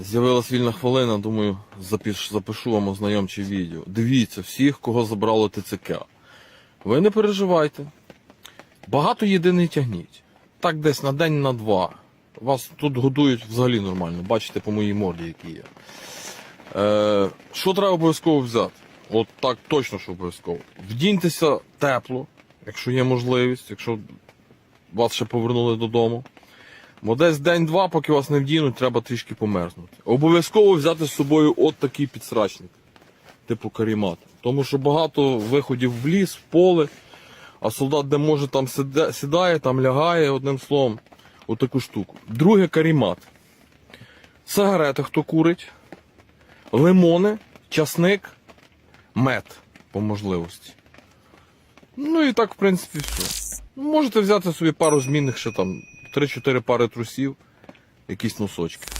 З'явилась вільна хвилина, думаю, запиш, запишу вам ознайомче відео. Дивіться, всіх, кого забрало ТЦК. Ви не переживайте. Багато їди не тягніть. Так десь на день, на два. Вас тут годують взагалі нормально. Бачите по моїй морді, які є. Е, що треба обов'язково взяти? От так точно, що обов'язково. Вдіньтеся тепло, якщо є можливість, якщо вас ще повернули додому. Бо десь день-два, поки вас не вдінуть, треба трішки померзнути. Обов'язково взяти з собою от такий підсрачник, типу карімат. Тому що багато виходів в ліс, в поле, а солдат, де може, там сідає, там лягає, одним словом, отаку штуку. Друге карімат. Сигарети, хто курить, лимони, часник, мед по можливості. Ну і так, в принципі, все. Можете взяти собі пару змінних ще там 3-4 пари трусів, якісь носочки.